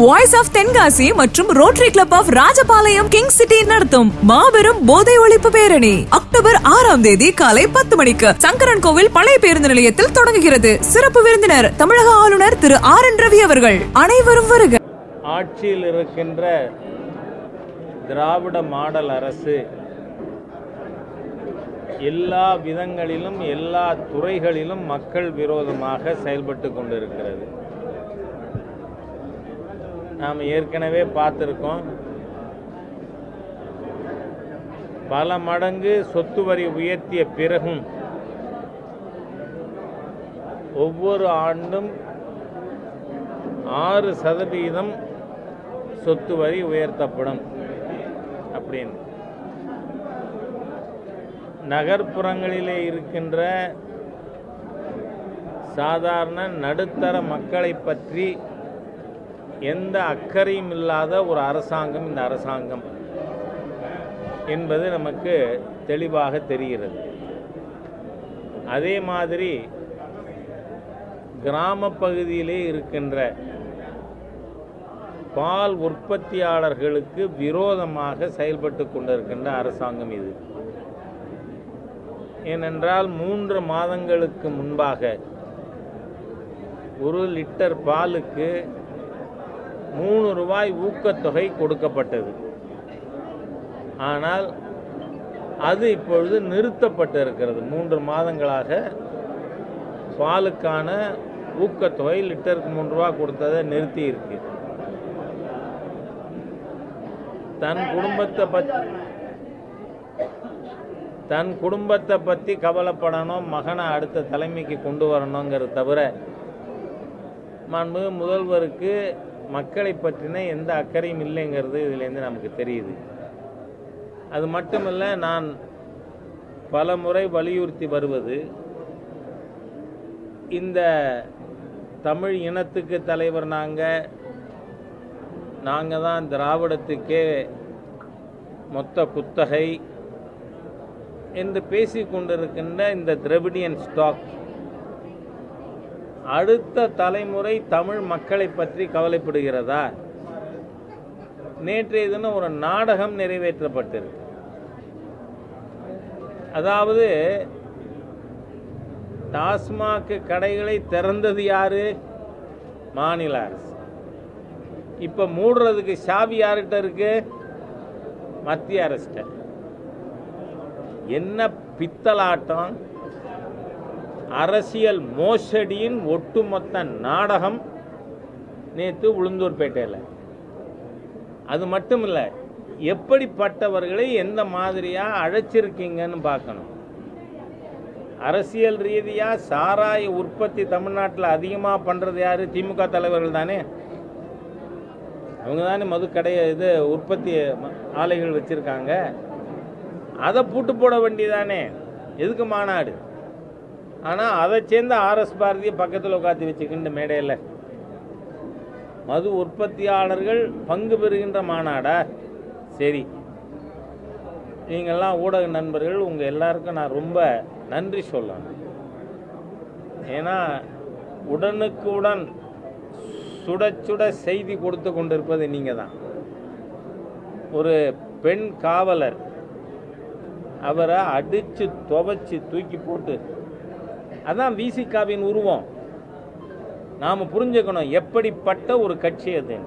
Voice of Tenkasi மற்றும் rotary club of Rajapalayam king city நடத்தும் மாபெரும் போதை ஒழிப்பு பேரணி. அக்டோபர் ஆறாம் தேதி காலை பத்து மணிக்கு சங்கரன் கோவில் பழைய பேருந்து நிலையத்தில் தொடங்குகிறது. சிறப்பு விருந்தினர் தமிழக ஆளுநர் திரு ஆர் என் ரவி அவர்கள். அனைவரும் வருக. ஆட்சியில் இருக்கின்ற திராவிட மாடல் அரசு எல்லா விதங்களிலும் எல்லா துறைகளிலும் மக்கள் விரோதமாக செயல்பட்டு கொண்டிருக்கிறது. நாம் ஏற்கனவே பார்த்துருக்கோம். பல மடங்கு சொத்து வரி உயர்த்திய பிறகும் ஒவ்வொரு ஆண்டும் ஆறு சதவீதம் சொத்து வரி உயர்த்தப்படும் அப்படின்னு. நகர்ப்புறங்களிலே இருக்கின்ற சாதாரண நடுத்தர மக்களை பற்றி எந்த அக்கறையும் இல்லாத ஒரு அரசாங்கம் இந்த அரசாங்கம் என்பது நமக்கு தெளிவாக தெரிகிறது. அதே மாதிரி கிராம பகுதியிலே இருக்கின்ற பால் உற்பத்தியாளர்களுக்கு விரோதமாக செயல்பட்டு கொண்டிருக்கின்ற அரசாங்கம் இது. ஏனென்றால் மூன்று மாதங்களுக்கு முன்பாக ஒரு லிட்டர் பாலுக்கு மூணு ரூபாய் ஊக்கத்தொகை கொடுக்கப்பட்டது. ஆனால் அது இப்பொழுது நிறுத்தப்பட்டு இருக்கிறது மூன்று மாதங்களாக பாலுக்கான ஊக்கத்தொகை லிட்டருக்கு மூன்று ரூபா கொடுத்ததை நிறுத்தி இருக்கு தன் குடும்பத்தை பற்றி தன் குடும்பத்தை பற்றி கவலைப்படணும் மகனை அடுத்த தலைமைக்கு கொண்டு வரணுங்கிறத தவிர மாண்புமிகு முதல்வருக்கு மக்களை பற்றின எந்த அக்கறையும் இல்லைங்கிறது இதுலேருந்து நமக்கு தெரியுது. அது மட்டுமல்ல நான் பல முறை வலியுறுத்தி வருவது இந்த தமிழ் இனத்துக்கு தலைவர் நாங்கள் நாங்கள் தான் திராவிடத்துக்கே மொத்த குத்தகை என்று பேசி கொண்டிருக்கின்ற இந்த திரவிடியன் ஸ்டாக். அடுத்த தலைமுறை தமிழ் மக்களை பற்றி கவலைப்படுகிறதா? நேற்றைய தினம் ஒரு நாடகம் நிறைவேற்றப்பட்டிருக்கு. அதாவது டாஸ்மாக் கடைகளை திறந்தது யாரு? மாநில அரசு. இப்போ மூடுறதுக்கு சாவி யார்கிட்ட இருக்கு? மத்திய அரசிட்ட என்ன பித்தலாட்டம்? அரசியல் மோசடியின் ஒட்டுமொத்த நாடகம் நேற்று உளுந்தூர்பேட்டையில் அது மட்டும் இல்லை எப்படிப்பட்டவர்களை எந்த மாதிரியாக அழைச்சிருக்கீங்கன்னு பார்க்கணும். அரசியல் ரீதியாக சாராய உற்பத்தி தமிழ்நாட்டில் அதிகமாக பண்ணுறது யார்? திமுக தலைவர்கள் தானே. அவங்க தானே மதுக்கடையை இது உற்பத்தி ஆலைகள் வச்சுருக்காங்க. அதை பூட்டு போட வேண்டியதானே? எதுக்கு மாநாடு? ஆனால் அதை சேர்ந்த ஆர்எஸ் பாரதியை பக்கத்தில் உட்காந்து வச்சுக்கின்ற மேடையில். மது உற்பத்தியாளர்கள் பங்கு பெறுகின்ற மாநாடா? சரி. நீங்கள்லாம் ஊடக நண்பர்கள் உங்கள் எல்லாருக்கும் நான் ரொம்ப நன்றி சொல்லணும். ஏன்னா உடனுக்குடன் சுட சுட செய்தி கொடுத்து கொண்டிருப்பது நீங்கள் தான் ஒரு பெண் காவலர் அவரை அடித்து துவைச்சி தூக்கி போட்டு அதான் விசிகாவின் உருவம். நாம் புரிஞ்சுக்கணும் எப்படிப்பட்ட ஒரு கட்சி அது?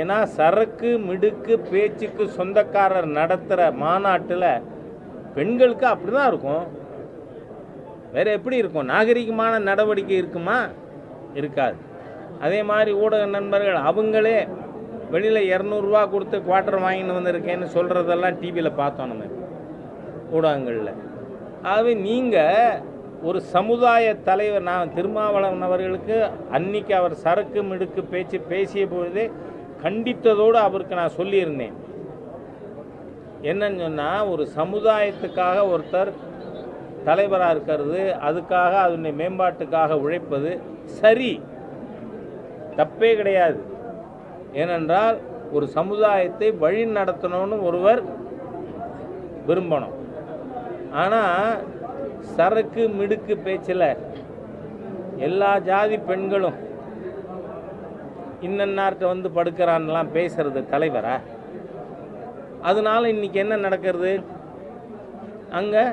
ஏன்னா சரக்கு மிடுக்கு பேச்சுக்கு சொந்தக்காரர் நடத்துகிற மாநாட்டில் பெண்களுக்கு அப்படி தான் இருக்கும். வேறு எப்படி இருக்கும்? நாகரிகமான நடவடிக்கை இருக்குமா? இருக்காது. அதே மாதிரி ஊடக நண்பர்கள் அவங்களே வெளியில் இரநூறுவா கொடுத்து குவார்ட்டர் வாங்கிட்டு வந்திருக்கேன்னு சொல்கிறதெல்லாம் டிவியில் பார்த்தோம் நம்ம. ஊடகங்களில். ஆகவே நீங்கள் ஒரு சமுதாய தலைவர் நான் திருமாவளவன் அவர்களுக்கு அன்னைக்கு அவர் சரக்கு மிடுக்கு பேச்சு பேசிய பொழுதே கண்டித்ததோடு அவருக்கு நான் சொல்லியிருந்தேன். என்னன்னு சொன்னால் ஒரு சமுதாயத்துக்காக ஒருத்தர் தலைவராக இருக்கிறது அதுக்காக அதனுடைய மேம்பாட்டுக்காக உழைப்பது சரி. தப்பே கிடையாது. ஏனென்றால் ஒரு சமுதாயத்தை வழி நடத்தணும்னு ஒருவர் விரும்பணும். ஆனால் சரக்கு மிடுக்கு பேச்சில் எல்லா ஜாதி பெண்களும் இன்னன்னார்ட்ட வந்து படுக்கிறான்லாம் பேசுறது தலைவரா? அதனால இன்னைக்கு என்ன நடக்கிறது? அங்கே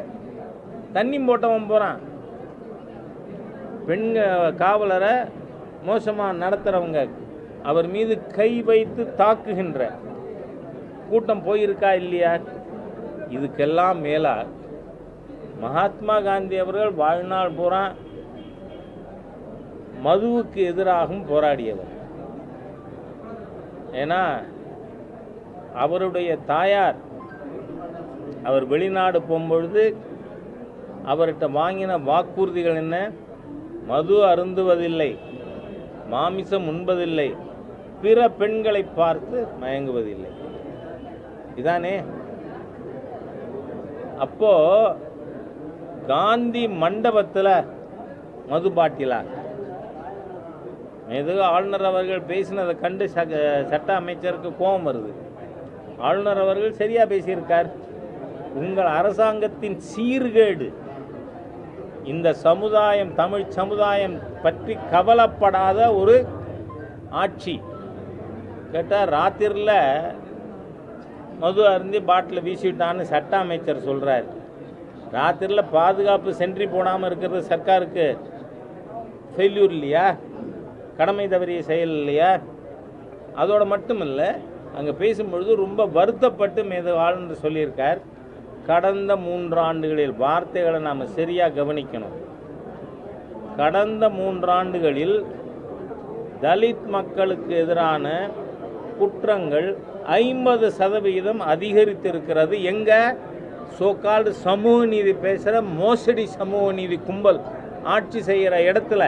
தண்ணி போட்டவன் போகிறான் பெண்க காவலரை மோசமாக நடத்துகிறவங்க அவர் மீது கை வைத்து தாக்குகின்ற கூட்டம் போயிருக்கா இல்லையா? இதுக்கெல்லாம் மேலாக மகாத்மா காந்தி அவர்கள் வாழ்நாள் பூரா மதுவுக்கு எதிராகவும் போராடியவர். ஏன்னா அவருடைய தாயார் அவர் வெளிநாடு போகும்பொழுது அவர்கிட்ட வாங்கின வாக்குறுதிகள் என்ன? மது அருந்துவதில்லை மாமிசம் உண்பதில்லை பிற பெண்களை பார்த்து மயங்குவதில்லை. இதானே? அப்போ காந்தி மண்டபத்தில் மது பாட்டிலா? ஏதோ ஆளுநர் அவர்கள் பேசினதை கண்டு ச- சட்ட அமைச்சருக்கு கோபம் வருது. ஆளுநர் அவர்கள் சரியாக பேசியிருக்கார். உங்கள் அரசாங்கத்தின் சீர்கேடு இந்த சமுதாயம் தமிழ் சமுதாயம் பற்றி கவலைப்படாத ஒரு ஆட்சி. கேட்டால் ராத்திரியில் மது அருந்தி பாட்டில் வீசிவிட்டான்னு சட்ட அமைச்சர் சொல்கிறார் ராத்திரியில் பாதுகாப்பு சென்ட்ரி போடாமல் இருக்கிறது சர்க்காருக்கு ஃபெயில்யூர் இல்லையா? கடமை தவறிய செயல் இல்லையா? அதோடு மட்டும் இல்லை அங்கே பேசும்பொழுது ரொம்ப வருத்தப்பட்டு மீது ஆளுநர் சொல்லியிருக்கார் கடந்த மூன்றாண்டுகளில் வார்த்தைகளை நாம் சரியாக கவனிக்கணும். கடந்த மூன்றாண்டுகளில் தலித் மக்களுக்கு எதிரான குற்றங்கள் ஐம்பது சதவிகிதம் அதிகரித்திருக்கிறது. எங்கே? சோகால்டு சமூக நீதி பேசுகிற மோசடி சமூக நீதி கும்பல் ஆட்சி செய்கிற இடத்துல.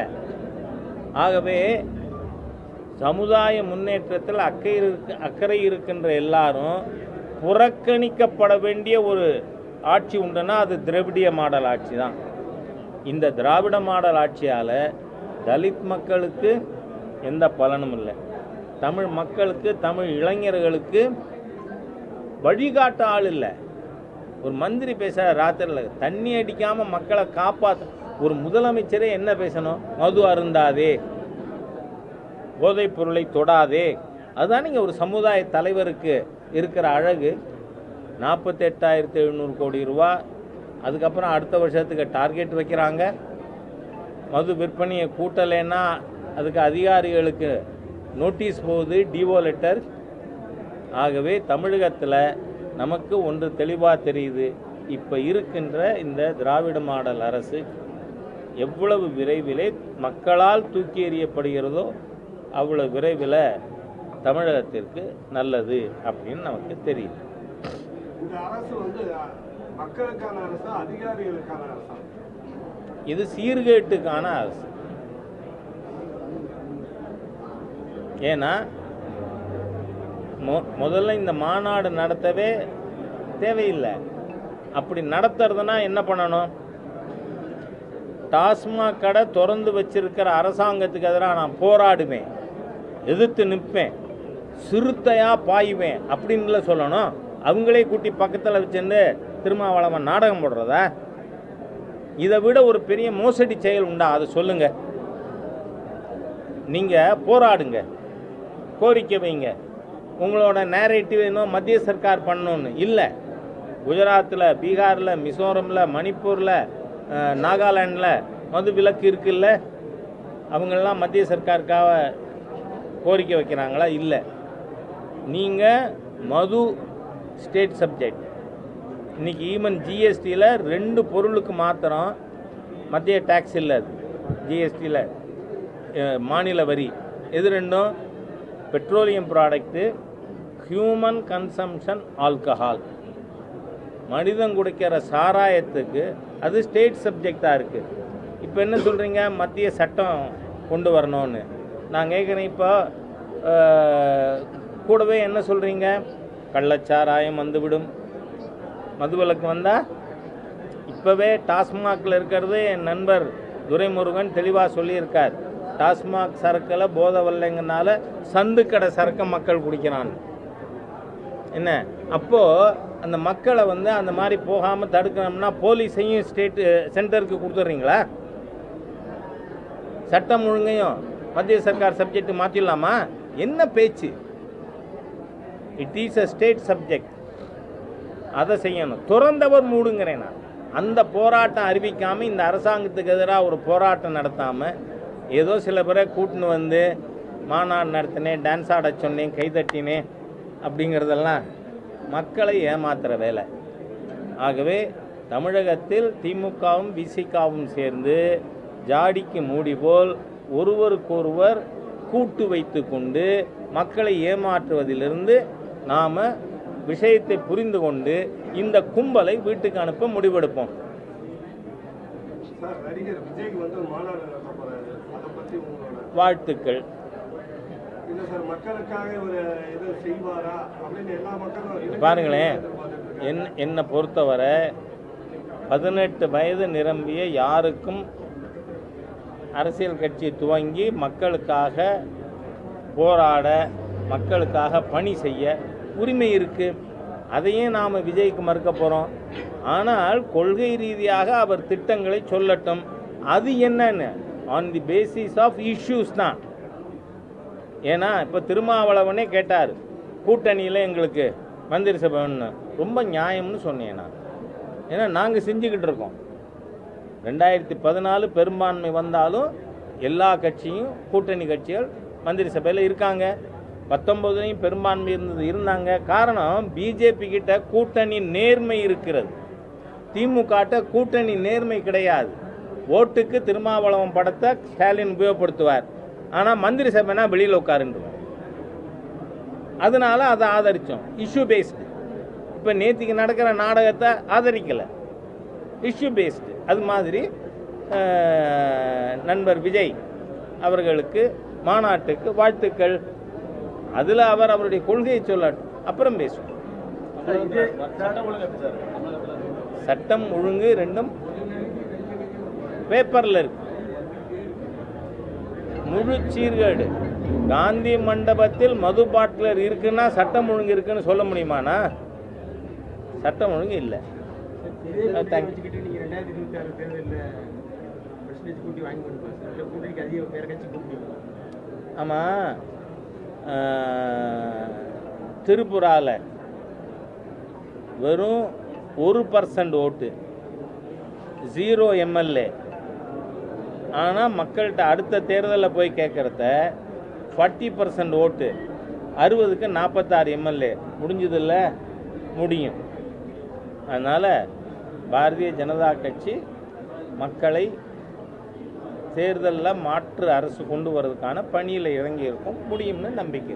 ஆகவே சமுதாய முன்னேற்றத்தில் அக்கறை இருக்கு அக்கறை இருக்கின்ற எல்லாரும் புறக்கணிக்கப்பட வேண்டிய ஒரு ஆட்சி உண்டுன்னா அது திராவிடிய மாடல் ஆட்சி தான். இந்த திராவிட மாடல் ஆட்சியால் தலித் மக்களுக்கு எந்த பலனும் இல்லை. தமிழ் மக்களுக்கு தமிழ் இளைஞர்களுக்கு வழிகாட்ட ஆள் இல்லை. ஒரு மந்திரி பேசுகிற ராத்திரியில் தண்ணி அடிக்காமல் மக்களை காப்பாற்ற ஒரு முதலமைச்சரே என்ன பேசணும்? மது அருந்தாதே. போதைப் பொருளை தொடாதே. அதுதான் நீங்கள் ஒரு சமுதாய தலைவருக்கு இருக்கிற அழகு. நாற்பத்தெட்டாயிரத்தி எழுநூறு கோடி ரூபா. அதுக்கப்புறம் அடுத்த வருஷத்துக்கு டார்கெட் வைக்கிறாங்க. மது விற்பனையை கூட்டலைன்னா அதுக்கு அதிகாரிகளுக்கு நோட்டீஸ் போகுது டிஓ லெட்டர் ஆகவே தமிழகத்தில் நமக்கு ஒன்று தெளிவாக தெரியுது. இப்போ இருக்கின்ற இந்த திராவிட மாடல் அரசு எவ்வளவு விரைவிலே மக்களால் தூக்கி எறியப்படுகிறதோ அவ்வளவு விரைவில் தமிழகத்திற்கு நல்லது அப்படின்னு நமக்கு தெரியுது. இந்த அரசு வந்து மக்களுக்கான அரசா அதிகாரிகளுக்கான அரசா? இது சீர்கேட்டுக்கான அரசு. ஏன்னா மொ முதல்ல இந்த மாநாடு நடத்தவே தேவையில்லை. அப்படி நடத்துறதுனா என்ன பண்ணணும்? டாஸ்மாக் கடை திறந்து வச்சிருக்கிற அரசாங்கத்துக்கு எதிராக நான் போராடுவேன். எதிர்த்து நிற்பேன். சிறுத்தையாக பாயுவேன் அப்படின்ல சொல்லணும். அவங்களே கூட்டி பக்கத்தில் வச்சுருந்து திருமாவளவன் நாடகம் போடுறதா? இதை விட ஒரு பெரிய மோசடி செயல் உண்டா? அதை சொல்லுங்கள் நீங்கள் போராடுங்க. கோரிக்கை வைங்க. உங்களோட நேரேட்டிவ் இன்னும் மத்திய சர்க்கார் பண்ணணும்னு. இல்லை. குஜராத்தில் பீகாரில் மிசோரமில் மணிப்பூரில் நாகாலாண்டில் மது விலக்கு இருக்குல்ல? அவங்களெல்லாம் மத்திய சர்க்காருக்காக கோரிக்கை வைக்கிறாங்களா? இல்லை. நீங்கள் மது ஸ்டேட் சப்ஜெக்ட் இன்றைக்கி ஈவன் ஜிஎஸ்டியில் ரெண்டு பொருளுக்கு மாத்திரம் மத்திய டேக்ஸ் இல்லை அது. ஜிஎஸ்டியில் மாநில வரி. எது ரெண்டும்? Petroleum product human consumption alcohol மனிதன் குடிக்கிற சாராயத்துக்கு அது ஸ்டேட் சப்ஜெக்டாக இருக்குது இப்போ என்ன சொல்கிறீங்க மத்திய சட்டம் கொண்டு வரணும்னு. நான் கேட்குறேன் இப்போ கூடவே என்ன சொல்கிறீங்க கள்ளச்சாராயம் வந்துவிடும். மதுவிலக்கு வந்தால் இப்போவே டாஸ்மாகில் இருக்கிறது என் நண்பர் துரைமுருகன் தெளிவாக சொல்லியிருக்கார். டாஸ்மாக் சரக்கில் போதை வரலைங்கனால சந்து கடை சரக்கை மக்கள் குடிக்கிறான். என்ன? அப்போது அந்த மக்களை வந்து அந்த மாதிரி போகாமல் தடுக்கணும்னா போலீஸையும் ஸ்டேட்டு சென்டருக்கு கொடுத்துட்றீங்களா? சட்டம் ஒழுங்கையும் மத்திய சர்க்கார் சப்ஜெக்ட் மாற்றிடலாமா என்ன பேச்சு? It is a state subject அதை செய்யணும். துறந்தவர் மூடுங்கிறேன் நான். அந்த போராட்டம் அறிவிக்காமல் இந்த அரசாங்கத்துக்கு எதிராக ஒரு போராட்டம் நடத்தாமல் ஏதோ சில பேரை கூட்டின்னு வந்து மாநாடு நடத்தினேன் டான்ஸ் ஆட சொன்னேன் கைதட்டினேன் அப்படிங்கிறதெல்லாம் மக்களை ஏமாத்துகிற வேலை. ஆகவே தமிழகத்தில் திமுகவும் விசிகாவும் சேர்ந்து ஜாடிக்கு மூடி போல் ஒருவருக்கொருவர் கூட்டு வைத்து கொண்டு மக்களை ஏமாற்றுவதிலிருந்து நாம் விஷயத்தை புரிந்து கொண்டு இந்த கும்பலை வீட்டுக்கு அனுப்ப முடிவெடுப்போம். வாழ்த்துக்கள். பாருங்களேன். என் என்னை பொறுத்தவரை பதினெட்டு வயது நிரம்பிய யாருக்கும் அரசியல் கட்சி துவங்கி மக்களுக்காக போராட மக்களுக்காக பணி செய்ய உரிமை இருக்குது அதையும் நாம் விஜய்க்கு மறுக்க போகிறோம் ஆனால் கொள்கை ரீதியாக அவர் திட்டங்களை சொல்லட்டும். அது என்னன்னு on the basis of issues தான் ஏன்னா இப்போ திருமாவளவனே கேட்டார் கூட்டணியில் எங்களுக்கு மந்திரி சபைன்னு. ரொம்ப நியாயம்னு சொன்னேன் நான். ஏன்னா நாங்கள் செஞ்சுக்கிட்டு இருக்கோம். ரெண்டாயிரத்தி பதினாலு பெரும்பான்மை வந்தாலும் எல்லா கட்சியும் கூட்டணி கட்சிகள் மந்திரி சபையில் இருக்காங்க. பத்தொம்போதுலையும் பெரும்பான்மை இருந்தது இருந்தாங்க. காரணம் பிஜேபி கிட்ட கூட்டணி நேர்மை இருக்கிறது. திமுகட்ட கூட்டணி நேர்மை கிடையாது. ஓட்டுக்கு திருமாவளவன் படத்தை ஸ்டாலின் உபயோகப்படுத்துவார். ஆனால் மந்திரி சபைனா வெளியில் உட்காருன்றுவார். அதனால அதை ஆதரித்தோம் இஷ்யூ பேஸ்டு இப்போ நேத்திக்கு நடக்கிற நாடகத்தை ஆதரிக்கலை. இஷ்யூ பேஸ்டு அது மாதிரி நண்பர் விஜய் அவர்களுக்கு மாநாட்டுக்கு வாழ்த்துக்கள். அதில் அவர் அவருடைய கொள்கையை சொல்லட்டும் அப்புறம் பேசுவோம். சட்டம் ஒழுங்கு ரெண்டும் பேப்பரில் இருக்கு. முழு சீர்கேடு. காந்தி மண்டபத்தில் மது பாட்டிலர் இருக்குன்னா சட்டம் ஒழுங்கு இருக்குன்னு சொல்ல முடியுமாண்ணா? சட்டம் ஒழுங்கு இல்லை. ஆமாம் திரிபுராவில் வெறும் ஒரு பர்சன்ட் ஓட்டு. ஜீரோ எம்எல்ஏ ஆனால் மக்கள்கிட்ட அடுத்த தேர்தலில் போய் கேட்குறத ஃபார்ட்டி பர்சன்ட் ஓட்டு. அறுபதுக்கு நாற்பத்தாறு எம்எல்ஏ. முடிஞ்சதில்ல முடியும். அதனால் பாரதிய ஜனதா கட்சி மக்களை தேர்தலில் மாற்று அரசு கொண்டு வரதுக்கான பணியில் இறங்கி இருக்கும் முடியும்னு நம்பிக்கை.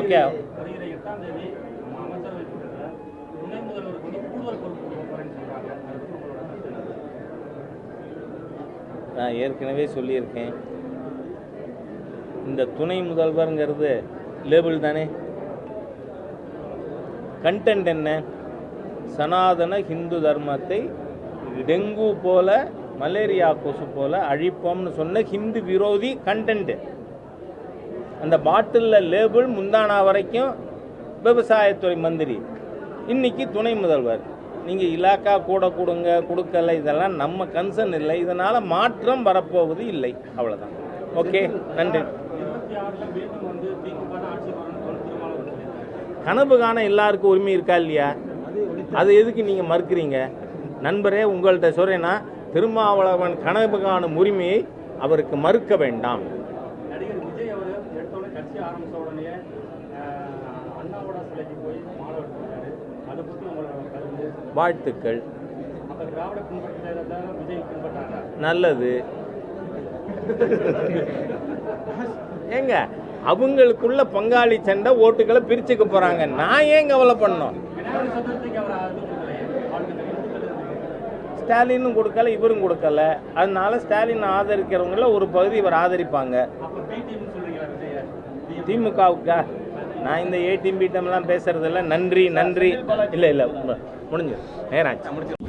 ஓகே வருகிற எட்டாம் தேதி நம்ம அமைச்சரவை கூட்டத்தில் துணை முதல்வருக்கு வந்து கூடுதல் பொறுப்பு கொடுக்க போறேன்னு சொல்றாங்க அதை பத்தி உங்களோட கருத்து என்ன? நான் ஏற்கனவே சொல்லியிருக்கேன். இந்த துணை முதல்வருங்கிறது லேபிள் தானே? கண்டென்ட் என்ன? சனாதன ஹிந்து தர்மத்தை டெங்கு போல மலேரியா கொசு போல அழிப்போம்னு சொன்ன ஹிந்து விரோதி கண்டென்ட் அந்த பாட்டிலில் லேபிள் முந்தானா வரைக்கும் விவசாயத்துறை மந்திரி. இன்னைக்கு துணை முதல்வர். நீங்கள் இலாக்கா கூட கொடுங்க கொடுக்கல இதெல்லாம் நம்ம கன்சர்ன் இல்லை. இதனால் மாற்றம் வரப்போவது இல்லை. அவ்வளோதான் ஓகே நன்றி. கனவு காண எல்லாருக்கும் உரிமை இருக்கா இல்லையா? அது எதுக்கு நீங்கள் மறுக்கிறீங்க? நண்பரே உங்கள்கிட்ட சொல்கிறேன்னா திருமாவளவன் கனவு காணும் உரிமையை அவருக்கு மறுக்க வேண்டாம் நடிகர் விஜய் அவர் எடுத்தோடனே கட்சி ஆரம்பிச்ச உடனே அஹ், அண்ணாவோட சிலைக்கு போய் மாலை எடுத்துருக்காரு அதை பத்தி உங்களோட கருத்து வாழ்த்துக்கள். நல்லது. ஏங்க அவங்களுக்குள்ள பங்காளி சண்டை ஓட்டுகளை பிரிச்சுக்க போறாங்க. நான் ஏன் கவலை பண்ணோம் ஸ்டாலினும் கொடுக்கல இவரும் கொடுக்கல. அதனால ஸ்டாலின் ஆதரிக்கிறவங்கள ஒரு பகுதி இவர் ஆதரிப்பாங்க. திமுகவுக்கா? நான் இந்த ஏடிஎம் பீட்டம்லாம் பேசுறதில்ல. நன்றி நன்றி. இல்லை இல்லை. முடிஞ்சு நேராச்சு முடிஞ்சு